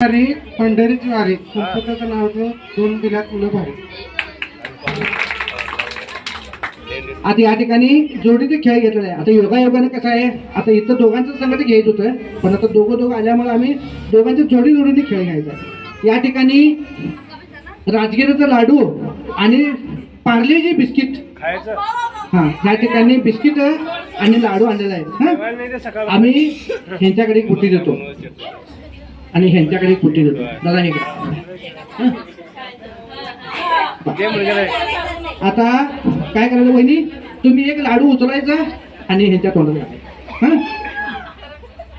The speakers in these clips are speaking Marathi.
वारी पंढरीची वारी गणपतीचं नाव होतं दोन बिलात मुलं भारी आता या ठिकाणी जोडीचे खेळ घेतलेले आहे. आता योगायोगाने कसं आहे आता इथं दोघांचं संगत घ्यायच होतं पण आता दोघं दोघं आल्यामुळे आम्ही दोघांच्या जोडी जोडीने खेळ घ्यायचा या ठिकाणी राजगिरीचा लाडू आणि पार्लेजी बिस्किट. खायचं. हा या ठिकाणी बिस्किट आणि लाडू आणलेला आहे. आम्ही ह्यांच्याकडे एक बुट्टी देतो. आणि ह्यांच्याकडे बुट्टी देतो दादा हे आता काय करायचं वहिनी? तुम्ही एक लाडू उचलायचा आणि ह्यांच्या तोंडात घालायचा हं?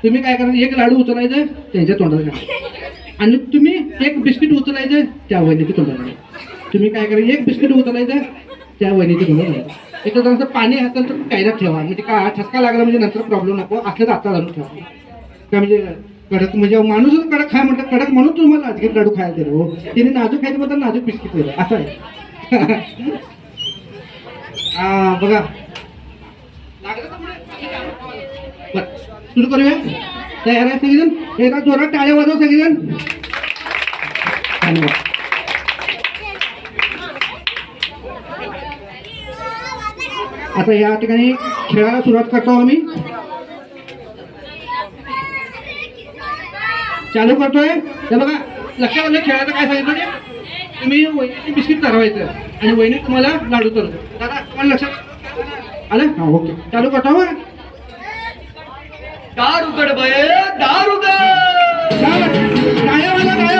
तुम्ही काय करायचं एक लाडू उचलायचं त्यांच्या तोंडात घालायचं आणि तुम्ही एक बिस्किट उचलायचं त्या वहिनीच्या तोंडात घालायचं तुम्ही काय करायचं एक बिस्किट उचलायचं त्या वहिनीच्या तोंडात घालायचं एक तर पाणी हातात तर कायद्यात ठेवा. म्हणजे का ठसका लागला म्हणजे नंतर प्रॉब्लेम नको. असलं तर आता घालून ठेवा. का म्हणजे कडक म्हणजे माणूसच कडक खाय म्हणतात कडक म्हणून तुम्हाला राजगीर लाडू खायला दिलं. हो तिने नाजूक खायचं म्हणतात नाजूक बिस्किट दिलं. असं आहे. हा बघा. सुरू करूया. तयार आहे सगळीजण? एका जोरात टाळ्या वाजव सगळीजण. धन्यवाद. आता या ठिकाणी खेळायला सुरुवात करतो आम्ही. चालू करतोय. हे बघा लक्षात आलं खेळाचं काय सांगितलं ते? तुम्ही वहिनीची बिस्किट ठरवायचं आणि वहिनी तुम्हाला लाडू चालू दादा तुम्हाला लक्षात आलं? हा ओके. चालू करतो हा दारू गड बये दारू टाळ्यावाला टाळ्यावाला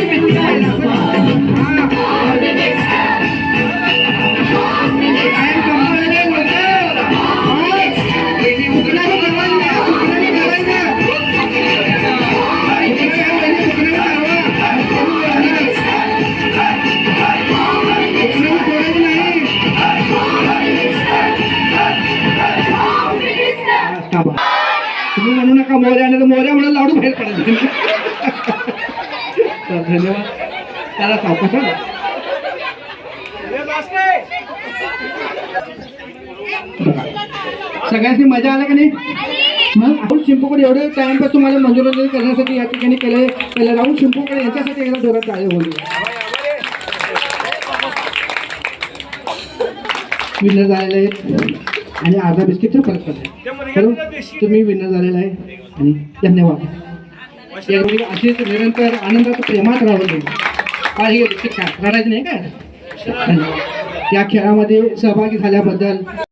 का म्हणू नका आणि म्हणून लाडू बाहेर पडायचे धन्यवाद. त्याला सावकाश हा. बघा. मजा आला का नाही? मग राहुल शिंपूकडे एवढे टाइमपास तुम्हाला मनोरंजन करण्यासाठी या ठिकाणी केले. केलं राहुल शिंपूकडे याच्यासाठी एकदा जोरात आले बोलू विनर झालेले आहेत आणि आधा बिस्किटचा फरक पडला तुम्ही विनर झालेला आहे. आणि धन्यवाद. यावेळी असेच निरंतर आनंदात प्रेमात राहून काही बिस्किट काय रडायचं नाही का? धन्यवाद. या खेळामध्ये सहभागी झाल्याबद्दल